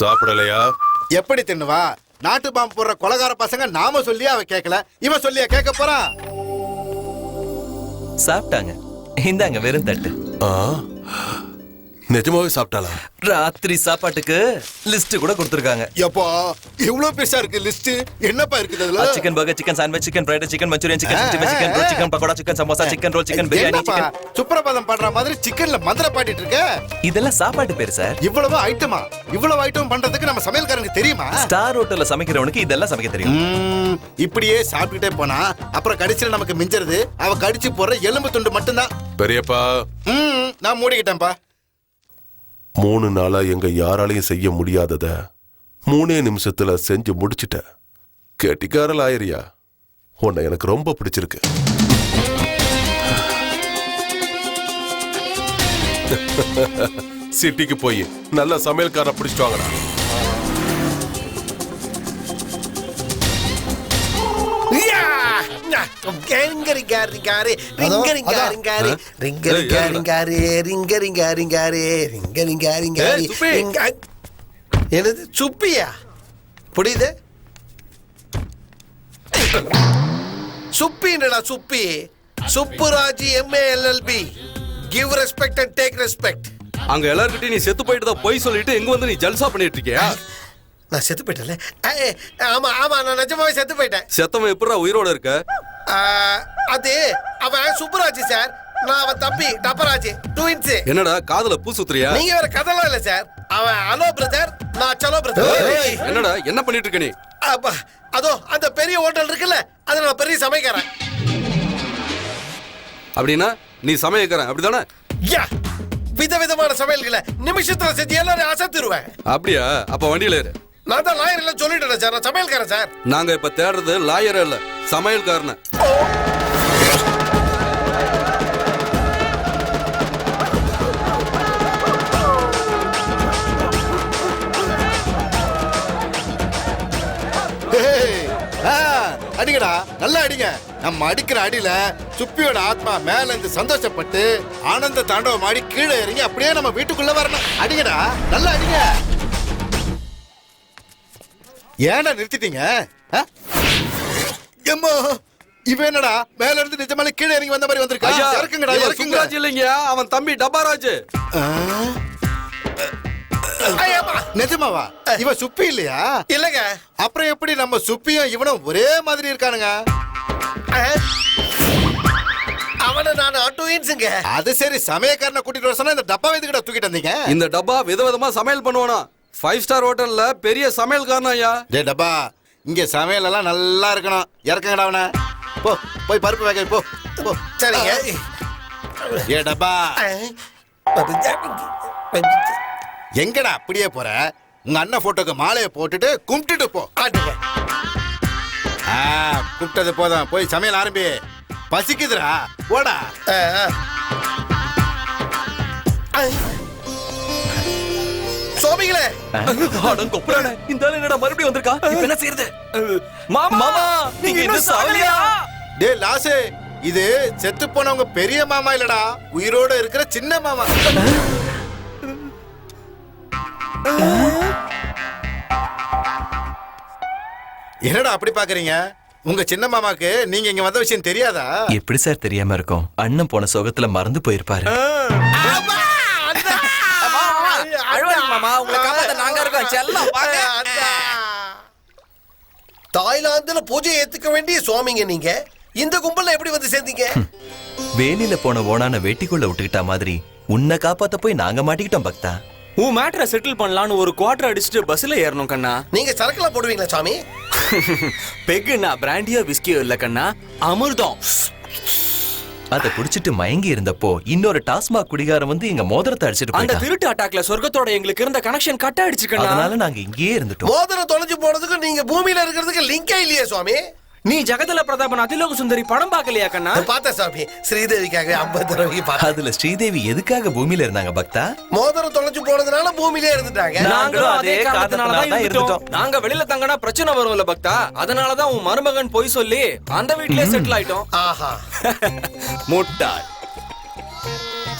சாப்பிடலையா? எப்படி தின்னுவா? நாட்டு பாம்பு போடுற கொலகார பசங்க நாம சொல்லியே அவ கேட்கல இவன் சொல்லியா கேட்க போறான் சாப்பிட்டாங்க. இந்தாங்க வெறும் தட்டு. ஆ, நிஜமாவே சாப்பிட்டாளா? ராத்திரி சாப்பாட்டுக்கு லிஸ்ட் கூட கொடுத்துருக்காங்க. எப்போ இவ்வளவு பெருசா இருக்கு லிஸ்ட் என்னப்பா இருக்குது அதுல? Chicken burger chicken sandwich chicken fried chicken Manchurian chicken chicken roll chicken pakoda chicken samosa chicken roll chicken biryani chicken Suprabhatam பண்ற மாதிரி சிக்கன்ல மந்திர பாட்டிட்டு இருக்க? இதெல்லாம் சாப்பாட்டு பேரு சார். இவ்வளவு ஐட்டமா இவ்வளவு ஐட்டம் பண்றதுக்கு நம்ம சமையல்காரனுக்கு தெரியுமா? ஸ்டார் ஹோட்டல்ல சமைக்கிறவனுக்கு இதெல்லாம் சமைக்க தெரியும். இப்படியே சாப்பிட்டுட்டே போனா அப்புறம் கடிச்சில நமக்கு மிஞ்சறது அவ கடிச்சு போற எலும்பு துண்டு மட்டும்தான். பெரியப்பா. நான் மூடிக்கிட்டேன்ப்பா. மூணு நாளா எங்க யாராலையும் செய்ய முடியாதத மூணே நிமிஷத்துல செஞ்சு முடிச்சிட்ட. கெட்டிக்காரல் ஆயிரியா உன்னை எனக்கு ரொம்ப பிடிச்சிருக்கு. சிட்டிக்கு போய் நல்ல சமையல்காரனை பிடிச்சிட்டு வாங்கடா. என்னது சுப்பியா? புரியுது? சுப்பின்றடா Subbi? Subburaj MA LLB give respect and take respect அங்க எல்லார்கிட்டயும் நீ செத்து போயிட்டு தான் பொய் சொல்லிட்டு எங்க வந்து நீ ஜல்சா பண்ணிட்டு இருக்கியா? நான் செத்து போயிட்டேன்ல. ஏய், ஆமா ஆமா நான் நிஜமாவே செத்து போயிட்டேன். செத்தவன் எப்படா உயிரோட இருக்க? அது அவன் சுப்புராஜ் சார். நான் அவன் தம்பி டப்பராஜ் ட்வின்ஸ் என்னடா காதுல பூ சுத்துறியா? நீங்க வேற கதெல்லாம் இல்ல சார். அவன் அலோ பிரதர் நான் சலோ பிரதர் என்னடா என்ன பண்ணிட்டு இருக்க நீ? அதோ அந்த பெரிய ஹோட்டல் இருக்குல்ல அது நான் பெரிய சமைக்கிறேன். அப்படின்னா நீ சமையக்கிறேன் அப்படிதானே யா விதவிதமான சமையல்களை நிமிஷத்துல செஞ்சு எல்லாரும் அசத்துருவேன் அப்படியா? அப்ப வண்டியில ஏறு. நான் தான் லாயர் எல்லாம் சொல்லிட்டேன் சார். நான் சமையல்காரன் சார். நாங்க இப்ப தேடுறது லாயர் இல்ல சமையல்காரன. அடிங்கடா நல்லா அடிங்க. நம்ம அடிக்கிற அடியில சுப்பியோட ஆத்மா மேல இருந்து சந்தோஷப்பட்டு ஆனந்த தாண்டவம் ஆடி கீழே இறங்கி அப்படியே நம்ம வீட்டுக்குள்ள வரணும். அடிங்கடா நல்லா அடிங்க. ஏன்டா நிறுத்திட்டீங்க? எம்மா இவன் என்னடா மேல இருந்து நிஜமாலே கீழே இறங்கி வந்த மாதிரி வந்திருக்கா? இறக்குங்கடா இறக்குங்க. இல்லைங்க அவன் தம்பி டப்பாராஜ். நிஜமாவா? இவன் சுப்பி இல்லையா? இல்லங்க. அப்புறம் எப்படி நம்ம சுப்பியும் இவனும் ஒரே மாதிரி இருக்கானுங்க? அவனை நான் ட்வின்ஸுங்க அது சரி சமயக்காரனை கூட்டிட்டு வர சொன்னா இந்த டப்பா எதுக்கிட்ட தூக்கிட்டு வந்தீங்க? இந்த டப்பா விதவிதமா சமையல் பண்ணுவானா? ஃபைவ் ஸ்டார் ஹோட்டல்ல பெரிய சமையல்காரன் ஐயா. டே டப்பா இங்க சமையல் எல்லாம் நல்லா இருக்கணும். இறக்குங்கடா அவனை. போ போய் பருப்பு வேக போ. போ சரிங்க. ஏ டப்பா. எங்கடா அப்படியே போற? உங்க அண்ணன் போட்டோக்கு மாலையை போட்டுட்டு கும்பிட்டுட்டு போ. கும்பிட்டது போதும். போய் சமையல் ஆரம்பி. பசிக்குதுடா. போடா. அடம் கொப்புறான இந்த ஆளு என்னடா மறுபடியும் வந்திருக்கா? இப்ப என்ன செய்யறது? மாமா நீங்க இன்னும் சாவலையா டே லாசு இது செத்து போனவங்க பெரிய மாமா இல்லடா. உயிரோட இருக்கிற சின்ன மாமா. என்னடா அப்படி பாக்குறீங்க? உங்க சின்ன மாமாக்கு நீங்க இங்க வந்த விஷயம் தெரியாதா? எப்படி சார் தெரியாம இருக்கும்? அண்ணன் போன சோகத்துல மறந்து போயிருப்பாரு. மாமா உங்களை காப்பாத்த நாங்க இருக்கோம். செல்லம் தாய்லாந்துல பூஜை ஏத்துக்க வேண்டிய சுவாமிங்க நீங்க. இந்த கும்பல்ல எப்படி வந்து சேர்ந்தீங்க? வேலியில போன ஓனான வெட்டிக்குள்ள விட்டுக்கிட்டா மாதிரி உன்னை காப்பாத்த போய் நாங்க மாட்டிக்கிட்டோம் பக்தா. உன் மேட்டரை செட்டில் பண்ணலான்னு ஒரு குவார்டர் அடிச்சுட்டு பஸ்ல ஏறணும் கண்ணா. நீங்க சரக்குலாம் போடுவீங்களா சாமி? பெக்குண்ணா பிராண்டியோ விஸ்கியோ இல்ல கண்ணா. அமிர்தம். அத குடிச்சிட்டு மயங்கி இருந்தப்போ இன்னொரு டாஸ்மாக் குடிகாரன் வந்து எங்க மோதிரத்தை அடிச்சிட்டு அந்த போயிட்டான். திருட்டு அட்டாக்ல சொர்க்கத்தோட எங்களுக்கு இருந்த கனெக்ஷன் கட் ஆயிடுச்சு கண்ணா அதனால நாங்க இங்கேயே இருந்துட்டோம். மோதிரம் தொலைஞ்சு போனதுக்கு நீங்க பூமியில இருக்கிறதுக்கு லிங்கே இல்லையே சுவாமி. நீ ஜெகதல பிரதாபன் அதிலோக சுந்தரி படம் பார்க்கலையா கண்ணா? பார்த்தேன் சாமி. ஸ்ரீதேவிக்காக ஐம்பது தடவைக்கு பார்த்தேன் அதுல ஸ்ரீதேவி எதுக்காக பூமியில இருந்தாங்க பக்தா? மோதிரம் தொலைஞ்சு போனதுனால பூமியிலே இருந்துட்டாங்க. நாங்களும் அதே காரணத்தினால தான் இருந்துட்டோம். நாங்க வெளியில தங்கனா பிரச்சனை வரும்ல பக்தா. அதனால தான் உன் மருமகன் போய் சொல்லி அந்த வீட்லயே செட்டில் ஆயிட்டோம். ஆஹா. முட்டாள்.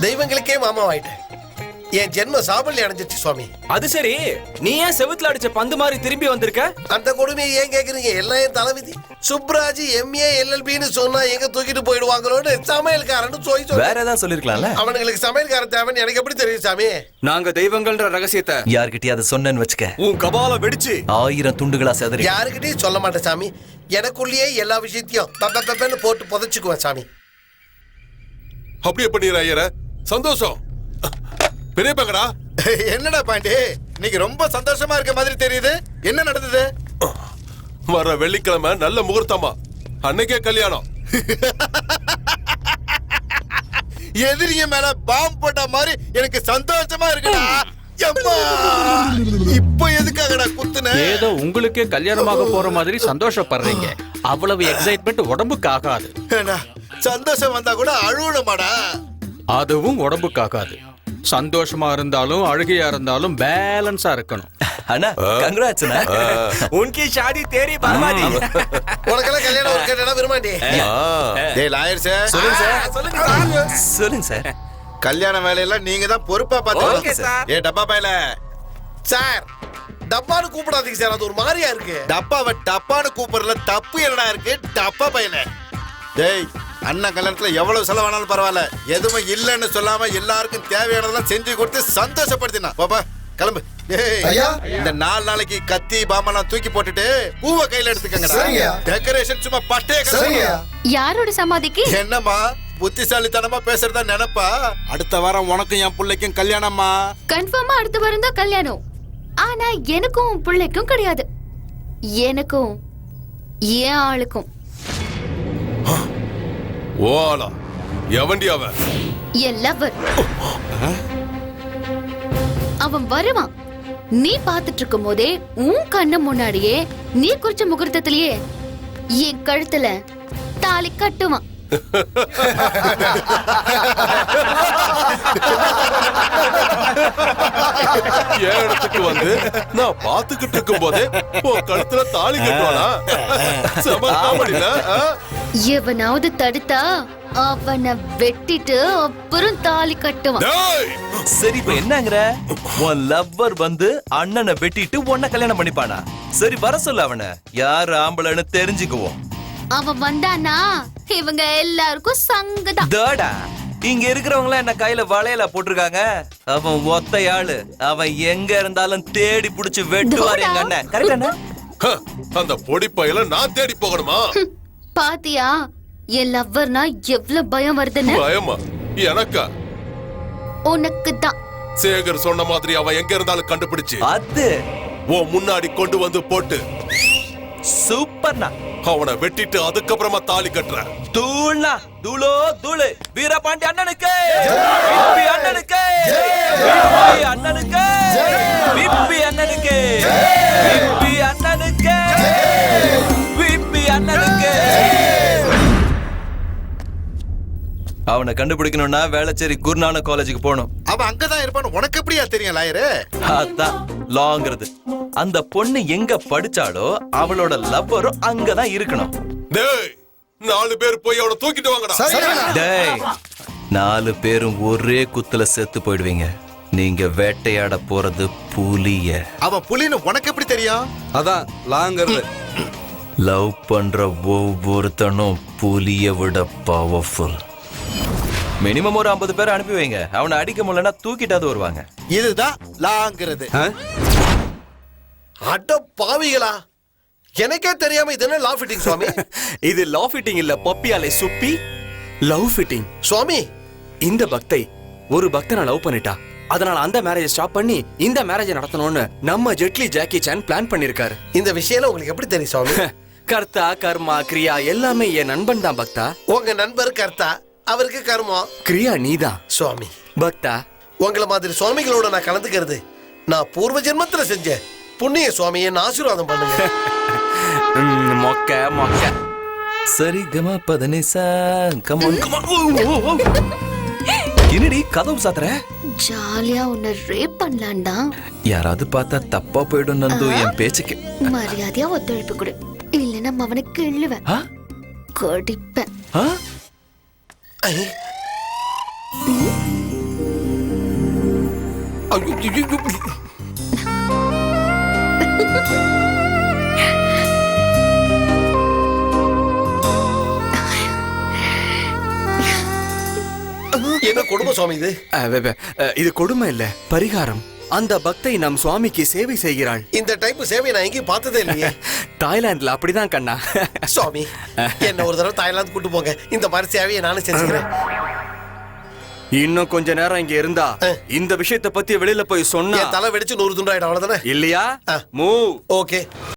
தெய்வங்களுக்கே மாமா ஆயிட்டேன் என் ஜென்ம சாபல்யம் அடைஞ்சிருச்சு சுவாமி. அது சரி. நீ ஏன் செவுத்துல அடிச்ச பந்து மாதிரி திரும்பி வந்திருக்க? அந்த கொடுமையை ஏன் கேக்குறீங்க? எல்லாம் என் தலைவிதி சுப்ராஜ் எம்ஏ எல்எல்பின்னு சொன்னா எங்க தூக்கிட்டு போயிடுவாங்களோன்னு சமையல்காரன்னு சொல்லி சொல்லி வேற ஏதாவது சொல்லிருக்கலாம்ல? அவனுங்களுக்கு சமையல்காரன் தேவைன்னு எனக்கு எப்படி தெரியும் சாமி? நாங்க தெய்வங்கள்ன்ற ரகசியத்தை யார்கிட்டயாவது சொன்னேன்னு வச்சுக்க. உன் கபால வெடிச்சு. ஆயிரம் துண்டுகளா செதறி. யாருக்கிட்டையும் சொல்ல மாட்டேன் சாமி. எனக்குள்ளேயே எல்லா விஷயத்தையும் போட்டு புதைச்சுக்குவேன் சாமி. அப்படியே பண்ணிடுற ஐயர. சந்தோஷம். பெரிய பங்கடா? என்னடா பாண்டி? இன்னைக்கு ரொம்ப சந்தோஷமா இருக்க மாதிரி தெரியுது. என்ன நடந்தது? வர வெள்ளிக்கிழமை நல்ல முகூர்த்தமா. அன்னைக்கே கல்யாணம். எதிரிய மேல பாம் போட்ட மாதிரி எனக்கு சந்தோஷமா இருக்குடா! இப்ப எதுக்காகடா குத்துன? ஏதோ உங்களுக்கே கல்யாணமாக போற மாதிரி சந்தோஷப்படுறீங்க. அவ்வளவு எக்ஸைட்மெண்ட் உடம்புக்கு ஆகாது. சந்தோஷம் வந்தா கூட அழுவணுமாடா? அதுவும் உடம்புக்கு ஆகாது. சந்தோஷமா இருந்தாலும் அழுகையா இருந்தாலும் பேலன்ஸா இருக்கணும். அண்ணா கங்க்ராட்ஸ்ண்ணா உன்கி ஷாதி தேரி பர்பாதி உனக்கெல்லாம் கல்யாணம் ஒரு கேட்டா விரும்பாண்டி டேய் லாயர் சார். சொல்லுங்க சார். சொல்லுங்க சார். சொல்லுங்க சார். கல்யாண வேலையெல்லாம் நீங்க தான் பொறுப்பா பாத்துக்கணும் சார். ஏ டப்பா பையல. சார் டப்பான்னு கூப்பிடாதீங்க சார். அது ஒரு மாதிரியா இருக்கு. டப்பாவை டப்பான்னு கூப்பிடுறதுல தப்பு என்னடா இருக்கு? டப்பா பையல. டேய் அண்ணன் கல்யாணத்துல எவ்வளவு செலவானாலும் பரவாயில்ல. எதுவும் இல்லைன்னு சொல்லாம எல்லாருக்கும் தேவையானதெல்லாம் செஞ்சு கொடுத்து சந்தோஷப்படுத்தினா. பாப்பா கிளம்பு. இந்த நாலு நாளைக்கு கத்தி பாமெல்லாம் தூக்கி போட்டுட்டு பூவை கையில எடுத்துக்கங்கடா. டெக்கரேஷன் சும்மா பட்டே யாரோட சமாதிக்கு? என்னம்மா புத்திசாலித்தனமா பேசுறதா நினைப்பா? அடுத்த வாரம் உனக்கும் என் பிள்ளைக்கும் கல்யாணம்மா. கன்ஃபார்மா அடுத்த வாரம் தான் கல்யாணம். ஆனா எனக்கும் பிள்ளைக்கும் கிடையாது. எனக்கும் என் ஆளுக்கும். ஓலா. எவன்டி அவன்? என் லவர் அவன் வருவான். நீ பாத்துட்டு இருக்கும் போதே உன் கண்ணு முன்னாடியே நீ குறிச்ச முகூர்த்தத்திலேயே என் கழுத்துல தாலி கட்டுவான். என் இடத்துக்கு வந்து நான் பாத்துக்கிட்டு இருக்கும் போதே உன் கழுத்துல தாலி கட்டுவானா? செம காமெடில எவனாவது தடுத்தா அவனை வெட்டிட்டு அப்புறம் தாலி கட்டுவான். டேய்! சரி இப்ப என்னங்கற? உன் லவ்வர் வந்து அண்ணனை வெட்டிட்டு உன்னை கல்யாணம் பண்ணிப்பானா? சரி வர சொல்லு அவனை. யார் ஆம்பளைன்னு தெரிஞ்சுக்குவோம். அவன் வந்தானா? இவங்க எல்லாருக்கும் சங்கதான். தேடா இங்க இருக்கிறவங்க என்ன கையில வளையல போட்டிருக்காங்க? அவன் ஒத்தையாளு அவன் எங்க இருந்தாலும் தேடி புடிச்சு வெட்டுவார் எங்க அண்ணன். கரெக்ட் அந்த பொடி பையல நான் தேடி போகணுமா? பாத்தியா? என் லவ்வர்னா எவ்வளவு பயம் வருதுன்னு? பயமா? எனக்கா? உனக்கு தான் சேகர் சொன்ன மாதிரி அவன் எங்க இருந்தாலும் கண்டுபிடிச்சு. அது உன் முன்னாடி கொண்டு வந்து போட்டு. சூப்பர்ண்ணா. அவனை வெட்டிட்டு அதுக்கப்புறமா தாலி கட்டுறேன் தூள்னா தூளோ தூளு. வீரபாண்டி அண்ணனுக்கு. அண்ணனுக்கு. அண்ணனுக்கு. அவனை கண்டுபிடிக்கணும்னா வேளச்சேரி குருநானக் காலேஜுக்கு போகணும். அவன் அங்கதான் இருப்பான்னு உனக்கு எப்படியா தெரியும் லாயரு? அதான் லாங்கிறது அந்த பொண்ணு எங்க படிச்சாலோ அவளோட லவ்வரும் அங்கதான் இருக்கணும். டேய் நாலு பேர் போய் அவனை தூக்கிட்டு வாங்கடா. டேய் நாலு பேரும் ஒரே குத்துல செத்து போயிடுவீங்க. நீங்க வேட்டையாட போறது புலிய. அவன் புலின்னு உனக்கு எப்படி தெரியும்? அதான் லாங்கிறது லவ் பண்ற ஒவ்வொருத்தனும் புலிய விட பவர்ஃபுல் மினிமம் ஒரு ஐம்பது பேர் அனுப்பி வைங்க. அவனை அடிக்க முடியலன்னா தூக்கிட்டாவது வருவாங்க. இதுதான் லாங்கிறது. அட பாவிகளா. எனக்கே தெரியாம இது என்ன லா ஃபிட்டிங் சுவாமி? இது லவ் ஃபிட்டிங் இல்ல பப்பியாலே சுப்பி. லவ் ஃபிட்டிங் சுவாமி. இந்த பக்தை ஒரு பக்தனை லவ் பண்ணிட்டா. அதனால அந்த மேரேஜ் ஸ்டாப் பண்ணி இந்த மேரேஜ் நடத்தணும்னு நம்ம ஜெட்லி ஜாக்கி சான் பிளான் பண்ணிருக்காரு. இந்த விஷயம் உங்களுக்கு எப்படி தெரியும் சுவாமி? கர்த்தா கர்மா கிரியா எல்லாமே என் நண்பன் தான் பக்தா. உங்க நண்பர் கர்த்தா. அவருக்கு கர்மம் கிரியா நீதான் சுவாமி. பக்தா. உங்களை மாதிரி சுவாமிகளோட நான் கலந்துக்கிறது நான் பூர்வ ஜென்மத்துல செஞ்ச புண்ணிய சுவாமி என்ன ஆசீர்வாதம் பண்ணுங்க. மொக்க மொக்க. சரி கம பதனிசா கமான் கமான் என்னடி கதவு சாத்துற? ஜாலியா உன்னை ரேப் பண்ணலான் தான் யாராவது பார்த்தா தப்பா போயிடும் நந்து. என் பேச்சுக்கு. மரியாதையா ஒத்துழைப்பு கொடு. இல்லைன்னா அவனை கிள்ளுவேன். ஆ? கடிப்பேன். என்ன குடும்ப சுவாமி இது? இது கொடுமை இல்ல பரிகாரம். அந்த பக்தை நம் சுவாமிக்கு சேவை செய்கிறாள். இந்த டைப் சேவை நான் எங்கேயும் பார்த்ததே இல்லையே. தாய்லாந்துல அப்படிதான் கண்ணா. சுவாமி என்ன ஒரு தடவை தாய்லாந்து கூட்டு போங்க. இந்த மாதிரி சேவையை நானும் செஞ்சுக்கிறேன். இன்னும் கொஞ்ச நேரம் இங்க இருந்தா இந்த விஷயத்தை பத்தி வெளியில போய் சொன்னா. தலை வெடிச்சு நூறு துண்டாயிடும் அவ்வளவுதானே? இல்லையா. Move okay.